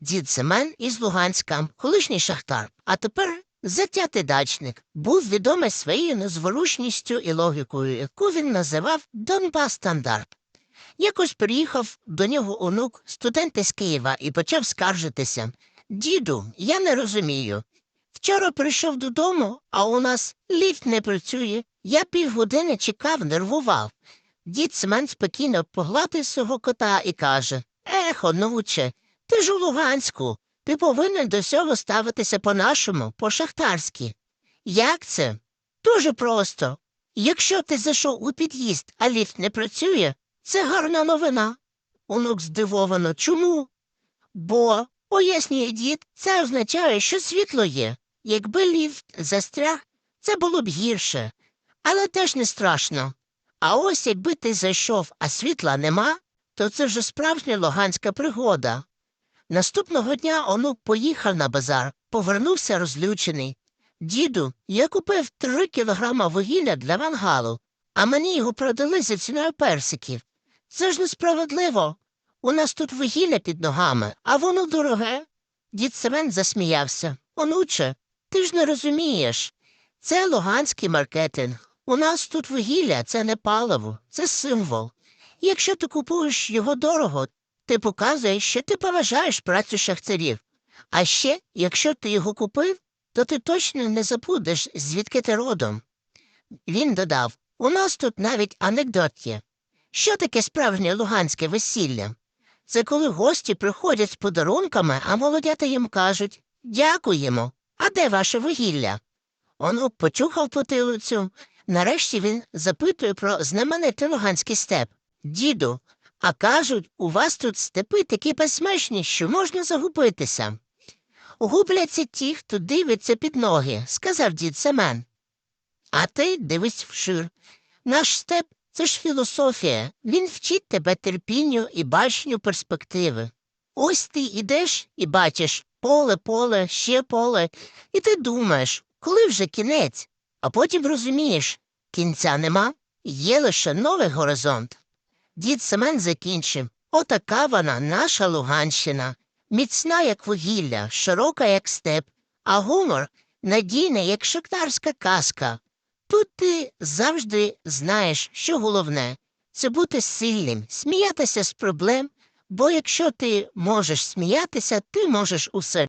Дід Семен із Луганська, колишній шахтар, а тепер затятий дачник, був відомий своєю незворушністю і логікою, яку він називав Донбас стандарт. Якось приїхав до нього онук, студент із Києва, і почав скаржитися. Діду, я не розумію. Вчора прийшов додому, а у нас ліфт не працює. Я півгодини чекав, нервував. Дід Семен спокійно погладив свого кота і каже Ех, онуче, ти ж у Луганську. Ти повинен до всього ставитися по-нашому, по-шахтарськи. Як це? Дуже просто. Якщо ти зайшов у під'їзд, а ліфт не працює, це гарна новина. Онук здивовано. Чому? Бо, пояснює дід, це означає, що світло є. Якби ліфт застряг, це було б гірше. Але теж не страшно. А ось якби ти зайшов, а світла нема, то це вже справжня луганська пригода. Наступного дня онук поїхав на базар, повернувся розлючений. Діду, я купив три кілограма вугілля для мангалу, а мені його продали за ціною персиків. Це ж несправедливо. У нас тут вугілля під ногами, а воно дороге. Дід Семен засміявся. Онуче, ти ж не розумієш. Це луганський маркетинг. У нас тут вугілля це не паливо, це символ. Якщо ти купуєш його дорого, ти показуєш, що ти поважаєш працю шахтарів. А ще, якщо ти його купив, то ти точно не забудеш, звідки ти родом. Він додав у нас тут навіть анекдот є. Що таке справжнє луганське весілля? Це коли гості приходять з подарунками, а молодята їм кажуть Дякуємо. А де ваше вугілля? Онук почухав потилицю. Нарешті він запитує про знаменитий луганський степ. Діду, а кажуть, у вас тут степи такі безмежні, що можна загубитися. Губляться ті, хто дивиться під ноги, сказав дід Семен. А ти дивись вшир. Наш степ це ж філософія. Він вчить тебе терпінню і баченню перспективи. Ось ти йдеш і бачиш поле, поле, ще поле, і ти думаєш, коли вже кінець, а потім розумієш, кінця нема, є лише новий горизонт. Дід Семен закінчив отака вона, наша Луганщина, міцна, як вугілля, широка, як степ, а гумор надійна, як шахтарська казка. Тут ти завжди знаєш, що головне це бути сильним, сміятися з проблем, бо якщо ти можеш сміятися, ти можеш усе.